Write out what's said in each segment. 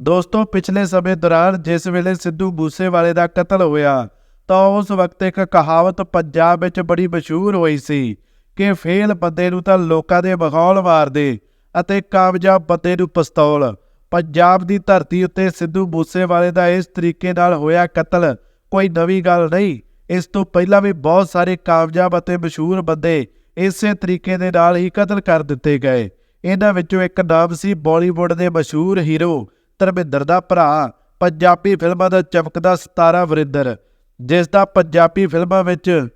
ਦੋਸਤੋ, ਪਿਛਲੇ ਸਮੇਂ ਦੌਰਾਨ ਜਿਸ ਵੇਲੇ ਸਿੱਧੂ ਮੂਸੇਵਾਲੇ ਦਾ ਕਤਲ ਹੋਇਆ, ਤਾਂ ਉਸ ਵਕਤ ਇੱਕ ਕਹਾਵਤ ਪੰਜਾਬ ਵਿੱਚ ਬੜੀ ਮਸ਼ਹੂਰ ਹੋਈ ਸੀ ਕਿ ਫੇਲ ਬੰਦੇ ਨੂੰ ਤਾਂ ਲੋਕਾਂ ਦੇ ਮਖੌਲ ਮਾਰਦੇ ਅਤੇ ਕਾਮਯਾਬ ਬੰਦੇ ਨੂੰ ਪਿਸਤੌਲ। ਪੰਜਾਬ ਦੀ ਧਰਤੀ ਉੱਤੇ ਸਿੱਧੂ ਮੂਸੇਵਾਲੇ ਦਾ ਇਸ ਤਰੀਕੇ ਨਾਲ ਹੋਇਆ ਕਤਲ ਕੋਈ ਨਵੀਂ ਗੱਲ ਨਹੀਂ। ਇਸ ਤੋਂ ਪਹਿਲਾਂ ਵੀ ਬਹੁਤ ਸਾਰੇ ਕਾਮਯਾਬ ਅਤੇ ਮਸ਼ਹੂਰ ਬੰਦੇ ਇਸੇ ਤਰੀਕੇ ਦੇ ਨਾਲ ਹੀ ਕਤਲ ਕਰ ਦਿੱਤੇ ਗਏ। ਇਹਨਾਂ ਵਿੱਚੋਂ ਇੱਕ ਨਾਮ ਸੀ ਬਾਲੀਵੁੱਡ ਦੇ ਮਸ਼ਹੂਰ ਹੀਰੋ ਧਰਮਿੰਦਰ ਦਾ ਭਰਾ, ਪੰਜਾਬੀ ਫਿਲਮਾਂ ਦਾ ਚਮਕਦਾ ਸਿਤਾਰਾ ਵਰਿੰਦਰ ਜਿਸ ਦਾ ਪੰਜਾਬੀ ਫਿਲਮਾਂ ਵਿੱਚ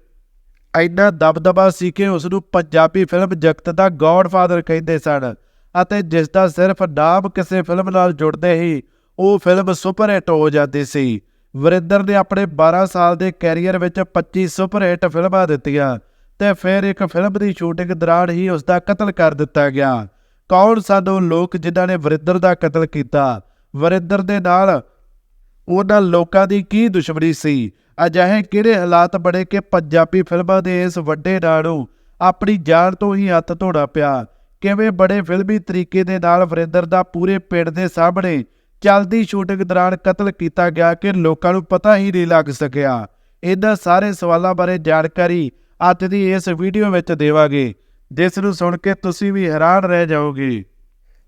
ਇੰਨਾ ਦਬਦਬਾ ਸੀ ਕਿ ਉਸ ਨੂੰ ਪੰਜਾਬੀ ਫਿਲਮ ਜਗਤ ਦਾ ਗॉडਫਾਦਰ ਕਹਿੰਦੇ ਸਨ ਅਤੇ ਜਿਸ ਦਾ ਸਿਰਫ ਨਾਮ ਕਿਸੇ ਫਿਲਮ ਨਾਲ ਜੁੜਦੇ ਹੀ ਉਹ ਫਿਲਮ ਸੁਪਰ ਹਿੱਟ ਹੋ ਜਾਂਦੀ ਸੀ। ਵਰਿੰਦਰ ਨੇ ਆਪਣੇ 12 ਸਾਲ ਦੇ ਕੈਰੀਅਰ ਵਿੱਚ 25 ਸੁਪਰ ਹਿੱਟ ਫਿਲਮਾਂ ਦਿੱਤੀਆਂ ਤੇ ਫਿਰ ਇੱਕ ਫਿਲਮ ਦੀ ਸ਼ੂਟਿੰਗ ਦੌਰਾਨ ਹੀ ਉਸ ਦਾ ਕਤਲ ਕਰ ਦਿੱਤਾ ਗਿਆ। ਕੌਣ ਸਨ ਉਹ ਲੋਕ ਜਿਨ੍ਹਾਂ ਨੇ ਵਰਿੰਦਰ ਦਾ ਕਤਲ ਕੀਤਾ? ਵਰਿੰਦਰ ਦੇ ਨਾਲ। ਉਹਨਾਂ ਲੋਕਾਂ ਦੀ ਕੀ ਦੁਸ਼ਮਣੀ ਸੀ? ਅਜਿਹੇ ਕਿਹੜੇ ਹਾਲਾਤ ਬਣੇ ਕਿ ਪੰਜਾਬੀ ਫਿਲਮਾਂ ਦੇ ਇਸ ਵੱਡੇ ਨਾਂ ਨੂੰ ਆਪਣੀ ਜਾਨ ਤੋਂ ਹੀ ਹੱਥ ਧੋਣਾ ਪਿਆ? ਕਿਵੇਂ ਬੜੇ ਫਿਲਮੀ ਤਰੀਕੇ ਦੇ ਨਾਲ ਵਰਿੰਦਰ ਦਾ ਪੂਰੇ ਪਿੰਡ ਦੇ ਸਾਹਮਣੇ ਚੱਲਦੀ ਸ਼ੂਟਿੰਗ ਦੌਰਾਨ ਕਤਲ ਕੀਤਾ ਗਿਆ ਕਿ ਲੋਕਾਂ ਨੂੰ ਪਤਾ ਹੀ ਨਹੀਂ ਲੱਗ ਸਕਿਆ? ਇਹਨਾਂ ਸਾਰੇ ਸਵਾਲਾਂ ਬਾਰੇ ਜਾਣਕਾਰੀ ਅੱਜ ਦੀ ਇਸ ਵੀਡੀਓ ਵਿੱਚ ਦੇਵਾਂਗੇ। ਜਿਸ ਨੂੰ ਸੁਣ ਕੇ ਤੁਸੀਂ ਵੀ ਹੈਰਾਨ ਰਹਿ ਜਾਓਗੇ।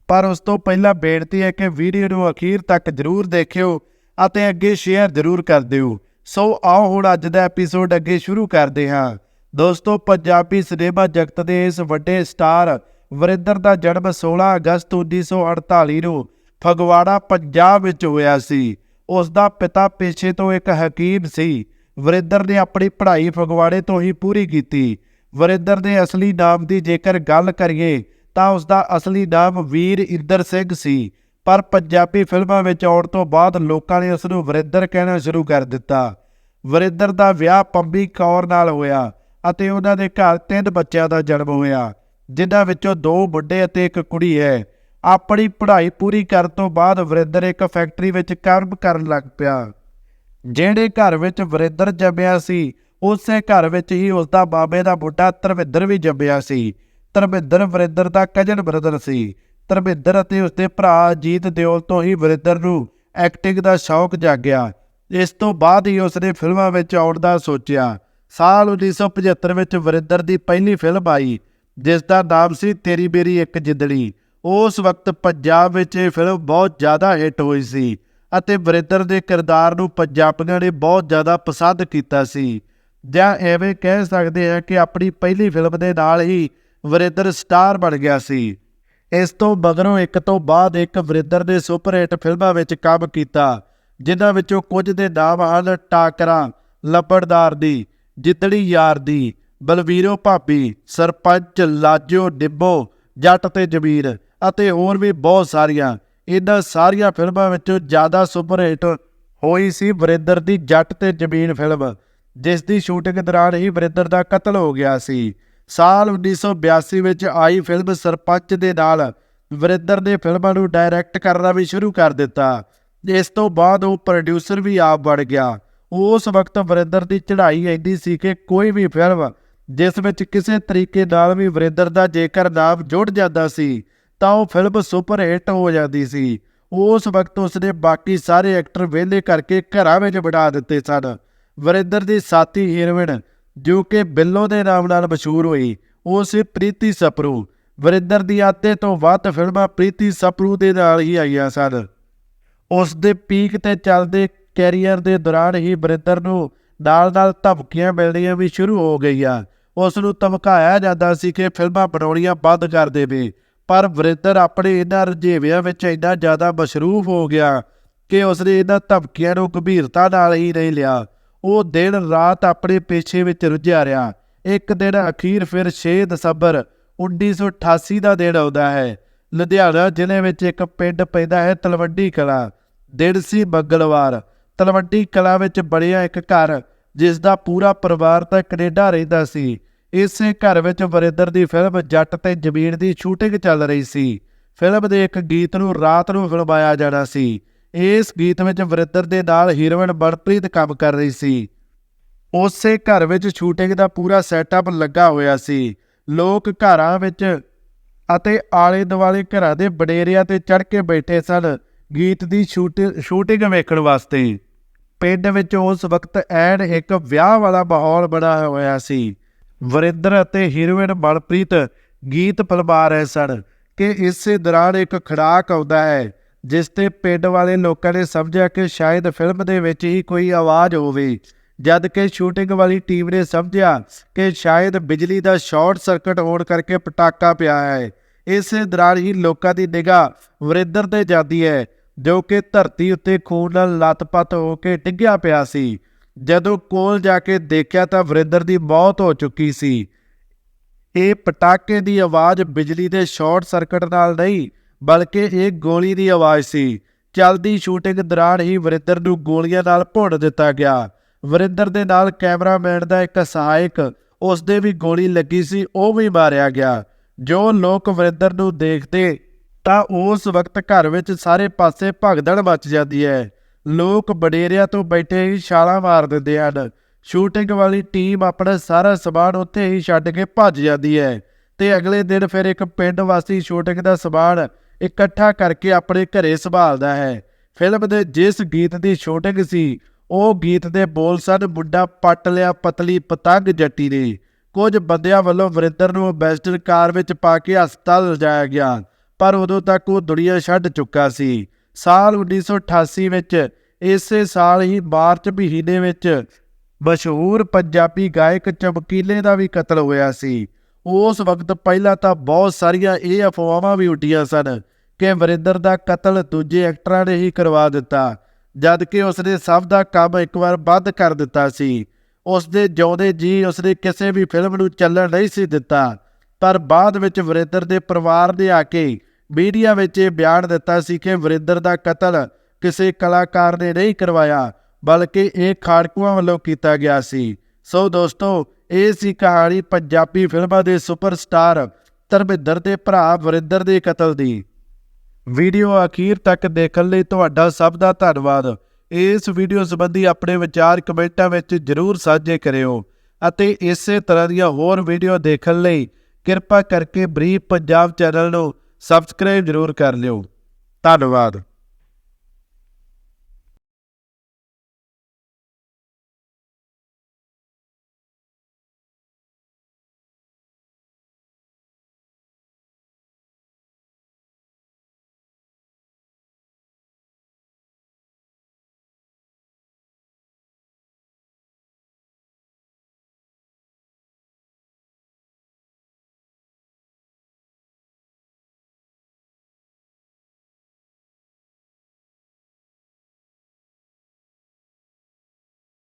ਪਰ ਉਸ ਤੋਂ ਪਹਿਲਾਂ ਬੇਨਤੀ ਹੈ ਕਿ ਵੀਡੀਓ ਨੂੰ ਅਖੀਰ ਤੱਕ ਜ਼ਰੂਰ ਦੇਖਿਓ ਅਤੇ ਅੱਗੇ ਸ਼ੇਅਰ ਜ਼ਰੂਰ ਕਰ ਦਿਓ। ਸੋ ਆਓ ਹੁਣ ਅੱਜ ਦਾ ਐਪੀਸੋਡ ਅੱਗੇ ਸ਼ੁਰੂ ਕਰਦੇ ਹਾਂ। ਦੋਸਤੋ, ਪੰਜਾਬੀ ਸਿਨੇਮਾ ਜਗਤ ਦੇ ਇਸ ਵੱਡੇ ਸਟਾਰ ਵਰਿੰਦਰ ਦਾ ਜਨਮ 16 ਅਗਸਤ 1948 ਨੂੰ ਫਗਵਾੜਾ, ਪੰਜਾਬ ਵਿੱਚ ਹੋਇਆ ਸੀ। ਉਸ ਦਾ ਪਿਤਾ ਪੇਸ਼ੇ ਤੋਂ ਇੱਕ ਹਕੀਮ ਸੀ। ਵਰਿੰਦਰ ਨੇ ਆਪਣੀ ਪੜ੍ਹਾਈ ਫਗਵਾੜੇ ਤੋਂ ਹੀ ਪੂਰੀ ਕੀਤੀ। ਵਰਿੰਦਰ ਦੇ ਅਸਲੀ ਨਾਮ ਦੀ ਜੇਕਰ ਗੱਲ ਕਰੀਏ ਤਾਂ ਉਸ ਦਾ ਅਸਲੀ ਨਾਮ ਵੀਰ ਇੰਦਰ ਸਿੰਘ ਸੀ। ਪਰ ਪੰਜਾਬੀ ਫਿਲਮਾਂ ਵਿੱਚ ਆਉਣ ਤੋਂ ਬਾਅਦ ਲੋਕਾਂ ਨੇ ਉਸ ਨੂੰ ਵਰਿੰਦਰ ਕਹਿਣਾ ਸ਼ੁਰੂ ਕਰ ਦਿੱਤਾ। ਵਰਿੰਦਰ ਦਾ ਵਿਆਹ ਪੰਬੀ ਕੌਰ ਨਾਲ ਹੋਇਆ ਅਤੇ ਉਹਨਾਂ ਦੇ ਘਰ ਤਿੰਨ ਬੱਚਿਆਂ ਦਾ ਜਨਮ ਹੋਇਆ, ਜਿਨ੍ਹਾਂ ਵਿੱਚੋਂ ਦੋ ਮੁੰਡੇ ਅਤੇ ਇੱਕ ਕੁੜੀ ਹੈ। ਆਪਣੀ ਪੜ੍ਹਾਈ ਪੂਰੀ ਕਰਨ ਤੋਂ ਬਾਅਦ ਵਰਿੰਦਰ ਇੱਕ ਫੈਕਟਰੀ ਵਿੱਚ ਕੰਮ ਕਰਨ ਲੱਗ ਪਿਆ। ਜਿਹੜੇ ਘਰ ਵਿੱਚ ਵਰਿੰਦਰ ਜੰਮਿਆ ਸੀ, ਉਸੇ ਘਰ ਵਿੱਚ ਹੀ ਉਸ ਦਾ ਬਾਬੇ ਦਾ ਬੁੱਢਾ ਧਰਮਿੰਦਰ ਵੀ ਜੰਮਿਆ ਸੀ। ਧਰਮਿੰਦਰ ਵਰਿੰਦਰ ਦਾ ਕਜ਼ਨ ਬ੍ਰਦਰ ਸੀ। ਧਰਮਿੰਦਰ ਅਤੇ ਉਸਦੇ ਭਰਾ ਅਜੀਤ ਦਿਓਲ ਤੋਂ ਹੀ ਵਰਿੰਦਰ ਨੂੰ ਐਕਟਿੰਗ ਦਾ ਸ਼ੌਕ ਜਾਗਿਆ। ਇਸ ਤੋਂ ਬਾਅਦ ਹੀ ਉਸਨੇ ਫਿਲਮਾਂ ਵਿੱਚ ਆਉਣ ਦਾ ਸੋਚਿਆ। ਸਾਲ 1975 ਵਿੱਚ ਵਰਿੰਦਰ ਦੀ ਪਹਿਲੀ ਫਿਲਮ ਆਈ, ਜਿਸ ਦਾ ਨਾਮ ਸੀ ਤੇਰੀ ਮੇਰੀ ਇੱਕ ਜਿੰਦੜੀ। ਉਸ ਵਕਤ ਪੰਜਾਬ ਵਿੱਚ ਇਹ ਫਿਲਮ ਬਹੁਤ ਜ਼ਿਆਦਾ ਹਿੱਟ ਹੋਈ ਸੀ ਅਤੇ ਵਰਿੰਦਰ ਦੇ ਕਿਰਦਾਰ ਨੂੰ ਪੰਜਾਬੀਆਂ ਨੇ ਬਹੁਤ ਜ਼ਿਆਦਾ ਪਸੰਦ ਕੀਤਾ ਸੀ। ਜਾਂ ਐਵੇਂ ਕਹਿ ਸਕਦੇ ਹਾਂ ਕਿ ਆਪਣੀ ਪਹਿਲੀ ਫਿਲਮ ਦੇ ਨਾਲ ਹੀ ਵਰਿੰਦਰ ਸਟਾਰ ਬਣ ਗਿਆ ਸੀ। ਇਸ ਤੋਂ ਮਗਰੋਂ ਇੱਕ ਤੋਂ ਬਾਅਦ ਇੱਕ ਵਰਿੰਦਰ ਨੇ ਸੁਪਰ ਹਿੱਟ ਫਿਲਮਾਂ ਵਿੱਚ ਕੰਮ ਕੀਤਾ, ਜਿਨ੍ਹਾਂ ਵਿੱਚੋਂ ਕੁਝ ਦੇ ਨਾਮ ਹਨ ਟਾਕਰਾ ਲੱਪੜਦਾਰ ਦੀ ਜਿੱਦੜੀ ਯਾਰ ਦੀ, ਬਲਵੀਰੋ ਭਾਬੀ, ਸਰਪੰਚ, ਲਾਜੋ ਡਿੱਬੋ ਜੱਟ ਤੇ ਜ਼ਮੀਰ, ਅਤੇ ਹੋਰ ਵੀ ਬਹੁਤ ਸਾਰੀਆਂ। ਇਹਨਾਂ ਸਾਰੀਆਂ ਫਿਲਮਾਂ ਵਿੱਚੋਂ ਜ਼ਿਆਦਾ ਸੁਪਰ ਹਿੱਟ ਹੋਈ ਸੀ ਵਰਿੰਦਰ ਦੀ ਜੱਟ ਤੇ ਜ਼ਮੀਨ ਫਿਲਮ, ਜਿਸ ਦੀ ਸ਼ੂਟਿੰਗ ਦੌਰਾਨ ਹੀ ਵਰਿੰਦਰ ਦਾ ਕਤਲ ਹੋ ਗਿਆ ਸੀ। ਸਾਲ 1982 ਵਿੱਚ ਆਈ ਫਿਲਮ ਸਰਪੰਚ ਦੇ ਨਾਲ ਵਰਿੰਦਰ ਨੇ ਫਿਲਮਾਂ ਨੂੰ ਡਾਇਰੈਕਟ ਕਰਨਾ ਵੀ ਸ਼ੁਰੂ ਕਰ ਦਿੱਤਾ। ਇਸ ਤੋਂ ਬਾਅਦ ਉਹ ਪ੍ਰੋਡਿਊਸਰ ਵੀ ਆਪ ਬਣ ਗਿਆ। ਉਸ ਵਕਤ ਵਰਿੰਦਰ ਦੀ ਚੜ੍ਹਾਈ ਐਡੀ ਸੀ ਕਿ ਕੋਈ ਵੀ ਫਿਲਮ ਜਿਸ ਵਿੱਚ ਕਿਸੇ ਤਰੀਕੇ ਨਾਲ ਵੀ ਵਰਿੰਦਰ ਦਾ ਜੇਕਰ ਨਾਮ ਜੁੜ ਜਾਂਦਾ ਸੀ, ਤਾਂ ਉਹ ਫਿਲਮ ਸੁਪਰ ਹਿੱਟ ਹੋ ਜਾਂਦੀ ਸੀ। ਉਸ ਵਕਤ ਉਸਨੇ ਬਾਕੀ ਸਾਰੇ ਐਕਟਰ ਵਿਹਲੇ ਕਰਕੇ ਘਰਾਂ ਵਿੱਚ ਬਿਠਾ ਦਿੱਤੇ ਸਨ। ਵਰਿੰਦਰ ਦੀ ਸਾਥੀ ਹੀਰੋਇਨ ਜੋ ਕਿ ਬਿੱਲੋ ਦੇ ਨਾਮ ਨਾਲ ਮਸ਼ਹੂਰ ਹੋਈ, ਉਹ ਸੀ ਪ੍ਰੀਤੀ ਸਪਰੂ। ਵਰਿੰਦਰ ਦੀ ਅੱਧੇ ਤੋਂ ਵੱਧ ਫਿਲਮਾਂ ਪ੍ਰੀਤੀ ਸਪਰੂ ਦੇ ਨਾਲ ਹੀ ਆਈਆਂ ਸਨ। ਉਸ ਦੇ ਪੀਕ ਤੇ ਚੱਲਦੇ ਕੈਰੀਅਰ ਦੇ ਦੌਰਾਨ ਹੀ ਵਰਿੰਦਰ ਨੂੰ ਨਾਲ-ਨਾਲ ਧਮਕੀਆਂ ਮਿਲਣੀਆਂ ਵੀ ਸ਼ੁਰੂ ਹੋ ਗਈਆਂ। ਉਸ ਨੂੰ ਧਮਕਾਇਆ ਜਾਂਦਾ ਸੀ ਕਿ ਫਿਲਮਾਂ ਬਣਾਉਣੀਆਂ ਬੰਦ ਕਰ ਦੇਵੇ, ਪਰ ਵਰਿੰਦਰ ਆਪਣੇ ਇਹਨਾਂ ਰੁਝੇਵਿਆਂ ਵਿੱਚ ਇੰਨਾ ਜ਼ਿਆਦਾ ਮਸ਼ਰੂਫ ਹੋ ਗਿਆ ਕਿ ਉਸਨੇ ਇਹਨਾਂ ਧਮਕੀਆਂ ਨੂੰ ਗੰਭੀਰਤਾ ਨਾਲ ਹੀ ਨਹੀਂ ਲਿਆ। ਉਹ ਦਿਨ ਰਾਤ ਆਪਣੇ ਪੇਸ਼ੇ ਵਿੱਚ ਰੁੱਝਿਆ ਰਿਹਾ। ਇੱਕ ਦਿਨ ਅਖੀਰ ਫਿਰ 6 ਦਸੰਬਰ 1988 ਦਾ ਦਿਨ ਆਉਂਦਾ ਹੈ। ਲੁਧਿਆਣਾ ਜ਼ਿਲ੍ਹੇ ਵਿੱਚ ਇੱਕ ਪਿੰਡ ਪੈਂਦਾ ਹੈ ਤਲਵੰਡੀ ਕਲਾ। ਦਿਨ ਸੀ ਮੰਗਲਵਾਰ। ਤਲਵੰਡੀ ਕਲਾ ਵਿੱਚ ਬਣਿਆ ਇੱਕ ਘਰ ਜਿਸ ਦਾ ਪੂਰਾ ਪਰਿਵਾਰ ਤਾਂ ਕੈਨੇਡਾ ਰਹਿੰਦਾ ਸੀ। ਇਸੇ ਘਰ ਵਿੱਚ ਵਰਿੰਦਰ ਦੀ ਫਿਲਮ ਜੱਟ ਤੇ ਜ਼ਮੀਨ ਦੀ ਸ਼ੂਟਿੰਗ ਚੱਲ ਰਹੀ ਸੀ। ਫਿਲਮ ਦੇ ਇੱਕ ਗੀਤ ਨੂੰ ਰਾਤ ਨੂੰ ਫਿਲਮਾਇਆ ਜਾਣਾ ਸੀ। ਇਸ ਗੀਤ ਵਿੱਚ ਵਰਿੰਦਰ ਦੇ ਨਾਲ ਹੀਰੋਇਨ ਬਲਪ੍ਰੀਤ ਕੰਮ ਕਰ ਰਹੀ ਸੀ। ਉਸੇ ਘਰ ਵਿੱਚ ਸ਼ੂਟਿੰਗ ਦਾ ਪੂਰਾ ਸੈਟਅਪ ਲੱਗਾ ਹੋਇਆ ਸੀ। ਲੋਕ ਘਰਾਂ ਵਿੱਚ ਅਤੇ ਆਲੇ ਦੁਆਲੇ ਘਰਾਂ ਦੇ ਬਡੇਰਿਆਂ ਤੇ ਚੜ ਕੇ ਬੈਠੇ ਸਨ ਗੀਤ ਦੀ ਸ਼ੂਟਿੰਗ ਸ਼ੂਟਿੰਗ ਵੇਖਣ ਵਾਸਤੇ। ਪਿੰਡ ਵਿੱਚ ਉਸ ਵਕਤ ਐਨ ਇੱਕ ਵਿਆਹ ਵਾਲਾ ਮਾਹੌਲ ਬਣਾ ਹੋਇਆ ਸੀ। ਵਰਿੰਦਰ ਅਤੇ ਹੀਰੋਇਨ ਮਨਪ੍ਰੀਤ ਗੀਤ ਫਿਲਮਾ ਰਹੇ ਸਨ ਕਿ ਇਸੇ ਦੌਰਾਨ ਇੱਕ ਖੜਾਕ ਆਉਂਦਾ ਹੈ। ਜਿਸ ਤੇ ਪਿੰਡ ਵਾਲੇ ਲੋਕਾਂ ਨੇ ਸਮਝਿਆ ਕਿ ਸ਼ਾਇਦ ਫਿਲਮ ਦੇ ਵਿੱਚ ਹੀ ਕੋਈ ਆਵਾਜ਼ ਹੋਵੇ। ਜਦ ਕਿ ਸ਼ੂਟਿੰਗ ਵਾਲੀ ਟੀਮ ਨੇ ਸਮਝਿਆ ਕਿ ਸ਼ਾਇਦ ਬਿਜਲੀ ਦਾ ਸ਼ਾਰਟ ਸਰਕਟ ਹੋਣ ਕਰਕੇ ਪਟਾਕਾ ਪਿਆ ਹੈ। ਇਸੇ ਦੌਰਾਨ ਹੀ ਲੋਕਾਂ ਦੀ ਨਿਗਾਹ ਵਰਿੰਦਰ ਤੇ ਜਾਂਦੀ ਹੈ, ਜੋ ਕਿ ਧਰਤੀ ਉੱਤੇ ਖੂਨ ਨਾਲ ਲੱਤ-ਪੱਤ ਹੋ ਕੇ ਡਿੱਗਿਆ ਪਿਆ ਸੀ। ਜਦੋਂ ਕੋਲ ਜਾ ਕੇ ਦੇਖਿਆ ਤਾਂ ਵਰਿੰਦਰ ਦੀ ਮੌਤ ਹੋ ਚੁੱਕੀ ਸੀ। ਇਹ ਪਟਾਕੇ ਦੀ ਆਵਾਜ਼ ਬਿਜਲੀ ਦੇ ਸ਼ਾਰਟ ਸਰਕਟ ਨਾਲ ਨਹੀਂ ਬਲਕਿ ਇਹ ਗੋਲੀ ਦੀ ਆਵਾਜ਼ ਸੀ। ਚਲਦੀ ਸ਼ੂਟਿੰਗ ਦੌਰਾਨ ਹੀ ਵਰਿੰਦਰ ਨੂੰ ਗੋਲੀਆਂ ਨਾਲ ਭੁੰਨ ਦਿੱਤਾ ਗਿਆ। ਵਰਿੰਦਰ ਦੇ ਨਾਲ ਕੈਮਰਾਮੈਨ ਦਾ ਇੱਕ ਸਹਾਇਕ ਉਸ ਦੇ ਵੀ ਗੋਲੀ ਲੱਗੀ ਸੀ, ਉਹ ਵੀ ਮਾਰਿਆ ਗਿਆ। ਜੋ ਲੋਕ ਵਰਿੰਦਰ ਨੂੰ ਦੇਖਦੇ, ਤਾਂ ਉਸ ਵਕਤ ਘਰ ਵਿੱਚ ਸਾਰੇ ਪਾਸੇ ਭਗਦੜ ਮਚ ਜਾਂਦੀ ਹੈ। ਲੋਕ ਬਡੇਰਿਆਂ ਤੋਂ ਬੈਠੇ ਹੀ ਛਾਲਾਂ ਮਾਰ ਦਿੰਦੇ ਹਨ। ਸ਼ੂਟਿੰਗ ਵਾਲੀ ਟੀਮ ਆਪਣਾ ਸਾਰਾ ਸਮਾਨ ਉੱਥੇ ਹੀ ਛੱਡ ਕੇ ਭੱਜ ਜਾਂਦੀ ਹੈ। ਤੇ ਅਗਲੇ ਦਿਨ ਫਿਰ ਇੱਕ ਪਿੰਡ ਵਾਸੀ ਸ਼ੂਟਿੰਗ ਦਾ ਸਮਾਨ ਇਕੱਠਾ ਕਰਕੇ ਆਪਣੇ ਘਰੇ ਸੰਭਾਲਦਾ ਹੈ। ਫਿਲਮ ਦੇ ਜਿਸ ਗੀਤ ਦੀ ਸ਼ੂਟਿੰਗ ਸੀ, ਉਹ ਗੀਤ ਦੇ ਬੋਲ ਸਨ, ਮੁੰਡਾ ਪੱਟ ਲਿਆ ਪਤਲੀ ਪਤੰਗ ਜੱਟੀ ਨੇ। ਕੁਝ ਬੰਦਿਆਂ ਵੱਲੋਂ ਵਰਿੰਦਰ ਨੂੰ ਐਂਬੈਸਡਰ ਕਾਰ ਵਿੱਚ ਪਾ ਕੇ ਹਸਪਤਾਲ ਲਿਜਾਇਆ ਗਿਆ, ਪਰ ਉਦੋਂ ਤੱਕ ਉਹ ਦੁਨੀਆ ਛੱਡ ਚੁੱਕਾ ਸੀ। ਸਾਲ 1988 ਵਿੱਚ, ਇਸੇ ਸਾਲ ਹੀ ਮਾਰਚ ਮਹੀਨੇ ਵਿੱਚ ਮਸ਼ਹੂਰ ਪੰਜਾਬੀ ਗਾਇਕ ਚਮਕੀਲੇ ਦਾ ਵੀ ਕਤਲ ਹੋਇਆ ਸੀ। ਉਸ ਵਕਤ ਪਹਿਲਾਂ ਤਾਂ ਬਹੁਤ ਸਾਰੀਆਂ ਇਹ ਅਫਵਾਹਾਂ ਵੀ ਉੱਡੀਆਂ ਸਨ ਕਿ ਵਰਿੰਦਰ ਦਾ ਕਤਲ ਦੂਜੇ ਐਕਟਰਾਂ ਨੇ ਹੀ ਕਰਵਾ ਦਿੱਤਾ ਜਦ ਕਿ ਉਸਨੇ ਸਭ ਦਾ ਕੰਮ ਇੱਕ ਵਾਰ ਬੰਦ ਕਰ ਦਿੱਤਾ ਸੀ। ਉਸਦੇ ਜਿਉਂਦੇ ਜੀ ਉਸਨੇ ਕਿਸੇ ਵੀ ਫਿਲਮ ਨੂੰ ਚੱਲਣ ਨਹੀਂ ਸੀ ਦਿੱਤਾ, ਪਰ ਬਾਅਦ ਵਿੱਚ ਵਰਿੰਦਰ ਦੇ ਪਰਿਵਾਰ ਨੇ ਆ ਕੇ ਮੀਡੀਆ ਵਿੱਚ ਇਹ ਬਿਆਨ ਦਿੱਤਾ ਸੀ ਕਿ ਵਰਿੰਦਰ ਦਾ ਕਤਲ ਕਿਸੇ ਕਲਾਕਾਰ ਨੇ ਨਹੀਂ ਕਰਵਾਇਆ, ਬਲਕਿ ਇਹ ਖਾੜਕੂਆਂ ਵੱਲੋਂ ਕੀਤਾ ਗਿਆ ਸੀ। ਸੋ ਦੋਸਤੋ ਇਹ ਸੀ ਕਹਾਣੀ ਪੰਜਾਬੀ ਫਿਲਮਾਂ ਦੇ ਸੁਪਰਸਟਾਰ ਧਰਮਿੰਦਰ ਦੇ ਭਰਾ ਵਰਿੰਦਰ ਦੇ ਕਤਲ ਦੀ। ਵੀਡੀਓ ਅਖੀਰ ਤੱਕ ਦੇਖਣ ਲਈ ਤੁਹਾਡਾ ਸਭ ਦਾ ਧੰਨਵਾਦ। ਇਸ ਵੀਡੀਓ ਸੰਬੰਧੀ ਆਪਣੇ ਵਿਚਾਰ ਕਮੈਂਟਾਂ ਵਿੱਚ ਜਰੂਰ ਸਾਂਝੇ ਕਰਿਓ ਅਤੇ ਇਸੇ ਤਰ੍ਹਾਂ ਦੀਆਂ ਹੋਰ ਵੀਡੀਓ ਦੇਖਣ ਲਈ ਕਿਰਪਾ ਕਰਕੇ ਬਰੀਫ ਪੰਜਾਬ ਚੈਨਲ ਨੂੰ ਸਬਸਕ੍ਰਾਈਬ ਜਰੂਰ ਕਰ ਲਿਓ। ਧੰਨਵਾਦ।